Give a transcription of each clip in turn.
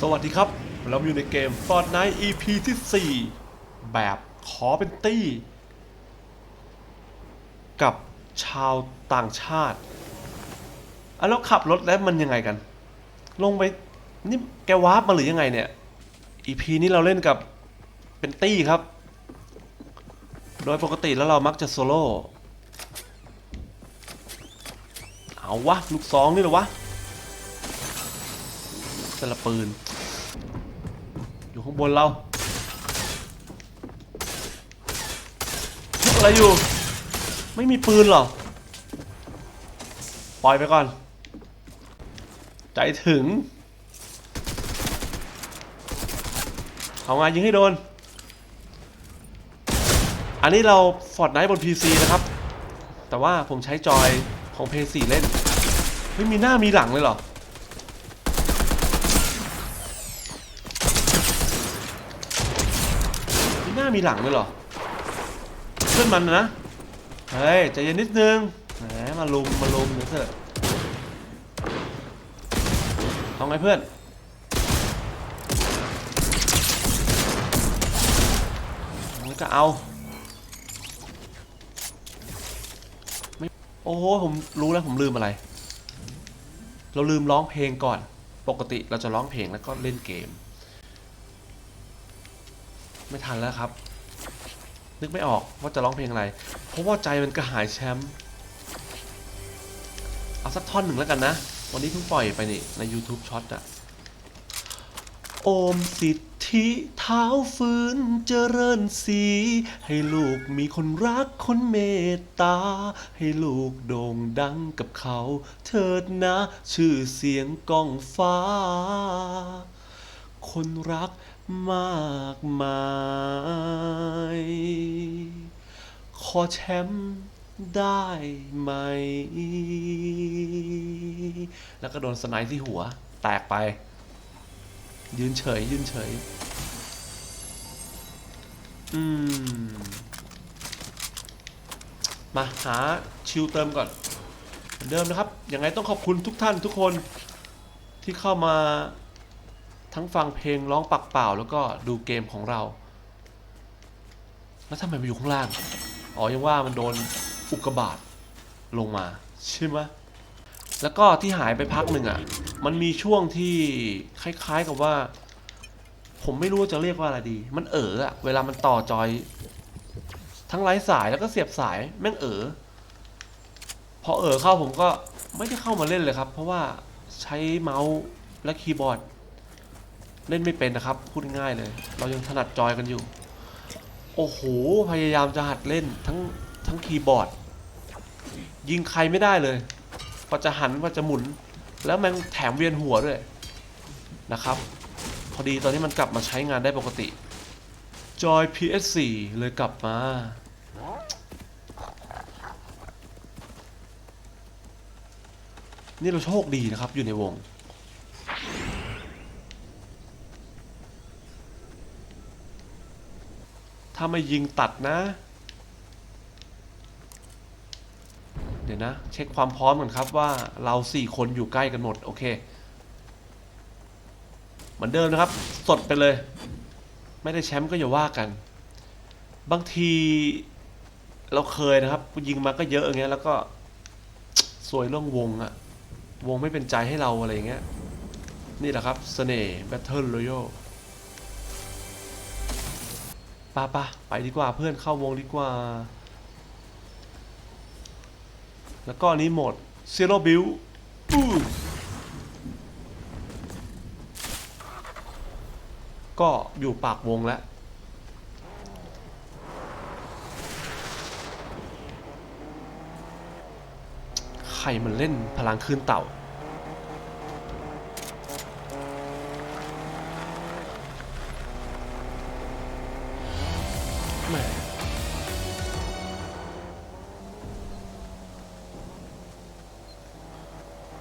สวัสดีครับ เราอยู่ในเกม Fortnite EP ที่ 4 แบบขอเป็นตี้ กับชาวต่างชาติอะแล้วขับรถแล้วมันยังไงกัน ลงไป นี่แกวาร์ปมาหรือยังไงเนี่ย EP นี้เราเล่นกับเป็นตี้ครับ โดยปกติแล้วเรามักจะโซโล่ เอาวะ ลูกซองนี่หรอวะ แต่ละปืน อยู่ข้างบนเราทุกอะไรอยู่ ไม่มีปืนหรอ ปล่อยไปก่อน ใจถึง เอาไงยิงให้โดน อันนี้เราฟอร์ดไนท์บน PC นะครับ แต่ว่าผมใช้จอยของ PS4 เล่น ไม่มีหน้ามีหลังเลยเหรอ มีหน้ามีหลังเลยเหรอเพื่อนมันนะเฮ้ยใจเย็นนิดนึงแหมมาลุมมาลุมเดี๋ยวเถอะเอาไงเพื่อนมันก็เอาโอ้โหผมรู้แล้วผมลืมอะไร เราลืมร้องเพลงก่อน ปกติเราจะร้องเพลงแล้วก็เล่นเกม ไม่ทันแล้วครับ นึกไม่ออกว่าจะร้องเพลงอะไร เพราะว่าใจมันกระหายแชมป์เอาสักท่อนหนึ่งแล้วกันนะ วันนี้เพิ่งปล่อยไปนี่ใน YouTube ช็อตอะโอมสิทธิเท้าฟื้นเจริญสี ให้ลูกมีคนรักคนเมตตา ให้ลูกโด่งดังกับเขา เถิดนะ ชื่อเสียงก้องฟ้า คนรัก มากมาย ขอแชมป์ได้ไหม แล้วก็โดนสไนที่หัว แตกไป ยืนเฉย ยืนเฉย อืม มาหาชิลเติมก่อนเหมือนเดิมนะครับ ยังไงต้องขอบคุณทุกท่านทุกคนที่เข้ามา ทั้งฟังเพลงร้องปักเปล่า แล้วก็ดูเกมของเรา แล้วทำไมมาอยู่ข้างล่าง อ๋อยังว่ามันโดนอุกกาบาตลงมาใช่ไหมแล้วก็ที่หายไปพักหนึ่งอะ มันมีช่วงที่คล้าย ๆกับว่า ผมไม่รู้จะเรียกว่าอะไรดี มันเอ๋ออะเวลามันต่อจอย ทั้งไร้สายแล้วก็เสียบสายแม่งเอ๋อพอเอ๋อเข้าผมก็ไม่ได้เข้ามาเล่นเลยครับ เพราะว่าใช้เมาส์และคีย์บอร์ด เล่นไม่เป็นนะครับ พูดง่ายเลย เรายังถนัดจอยกันอยู่ โอ้โห พยายามจะหัดเล่นทั้งทั้งคีย์บอร์ด ยิงใครไม่ได้เลยกว่าจะหันกว่าจะหมุน แล้วแม่งแถมเวียนหัวด้วยนะครับ พอดีตอนนี้มันกลับมาใช้งานได้ปกติจอย PS4 เลยกลับมา นี่เราโชคดีนะครับอยู่ในวง ถ้าไม่ยิงตัดนะ เดี๋ยวนะ เช็คความพร้อมกันครับว่าเราสี่คนอยู่ใกล้กันหมด โอเค เหมือนเดิมนะครับ สดไปเลย ไม่ได้แชมป์ก็อย่าว่ากัน บางทีเราเคยนะครับ ยิงมาก็เยอะอย่างเงี้ยแล้วก็สวยเรื่องวงอะวงไม่เป็นใจให้เราอะไรอย่างเงี้ย นี่แหละครับเสน่ห์แบทเทิลรอยัล ปะปะไปดีกว่าเพื่อนเข้าวงดีกว่า แล้วก็อันนี้หมด Zero Build อู้ก็อยู่ปากวงแล้วใครมันเล่นพลังคืนเต่า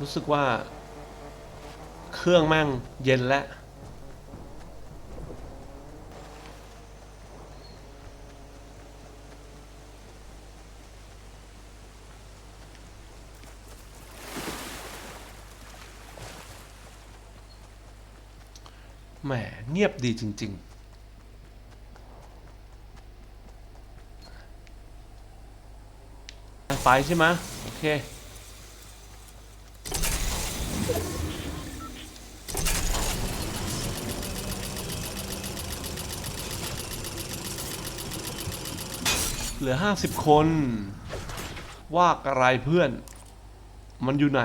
รู้สึกว่า เครื่องแม่งเย็นแล้วแหมเงียบดีจริง ๆไฟใช่ไหมโอเค เหลือห้าสิบคน ว่ากอะไรเพื่อน มันอยู่ไหน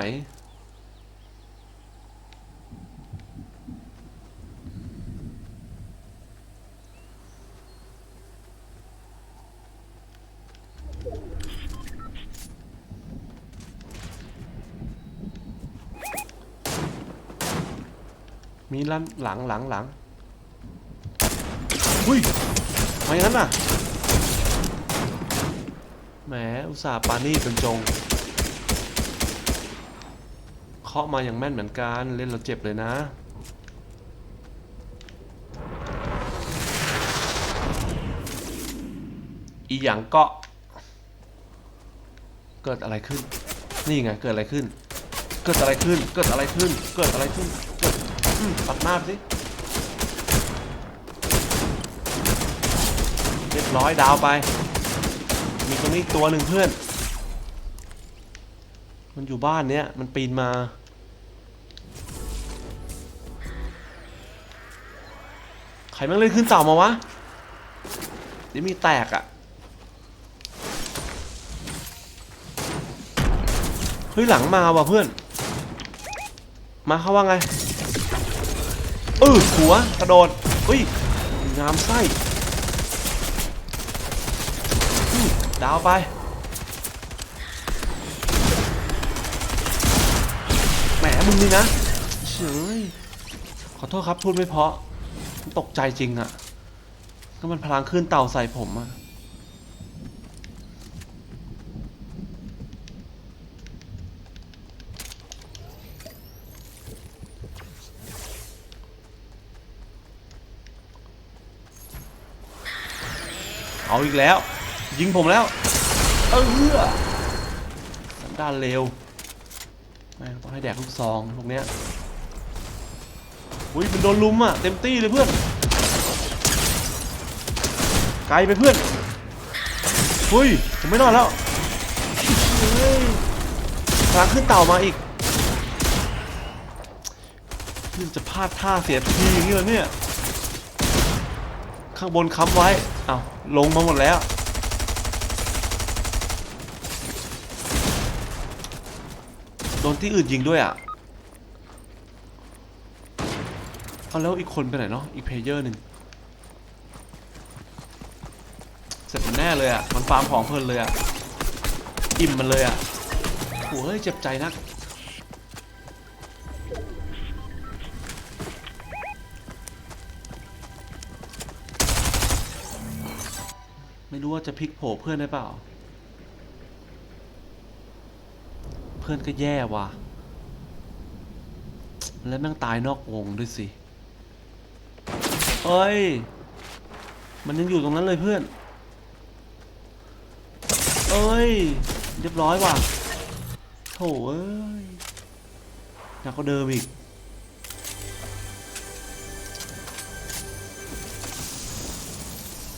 มีลันหลังหลังหลังอุ้ยมาอย่างนั้นน่ะ แหมอุตส่าห์ปานี่เป็นจง เคาะมาอย่างแม่นเหมือนกันเล่นเราเจ็บเลยนะอีหยังเกาะ เกิดอะไรขึ้น นี่ไง เกิดอะไรขึ้น เกิดอะไรขึ้น เกิดอะไรขึ้น เกิดอะไรขึ้น เกิดอืมปัดหน้าสิเรียบร้อยดาวไป มีตรงนี้ตัวหนึ่งเพื่อน มันอยู่บ้านเนี้ย มันปีนมา ใครแม่งเล่นขึ้นเต่ามาวะ เดี๋ยวมีแตกอะ่ะ เฮ้ยหลังมาว่ะเพื่อน มาเขาว่าไงเออหัวกระโดดเฮ้ยงามไส้อืม ดาวไป แหมมึงนี่นะเฉยขอโทษครับพูดไม่เพาะ ตกใจจริงอะก็มันพลังขึ้นเต่าใส่ผมอะเอาอีกแล้ว ยิงผมแล้ว เออสันดานเลวแม่ต้องให้แดกลูกซองพวกเนี้ยอุ้ยมันโดนลุมอะ เต็มตี้เลยเพื่อน ไกลไปเพื่อนอุ้ย ผมไม่รอดแล้วเฮ้ยพลังขึ้นเต่ามาอีกนี่จะพลาดท่าเสียทีอย่างนี้เหรอเนี่ย ข้างบนค้ำไว้อ้าวลงมาหมดแล้ว ดนที่อื่นยิงด้วยอะเอาแล้วอีกคนไปไหนเนาะอีกเพลเยอร์หนึ่งเสร็จมันแน่เลยอะ มันฟาร์มของเพลินเลยอะ อิ่มมันเลยอะโอ้ยเจ็บใจนักไม่รู้ว่าจะพลิกโผเพื่อนได้เปล่า เพื่อนก็แย่ว่ะ แล้วแม่งตายนอกวงด้วยสิเอ้ย มันยังอยู่ตรงนั้นเลยเพื่อน เอ้ย เรียบร้อยว่ะโถเอ้ยหนักกว่าเดิมอีก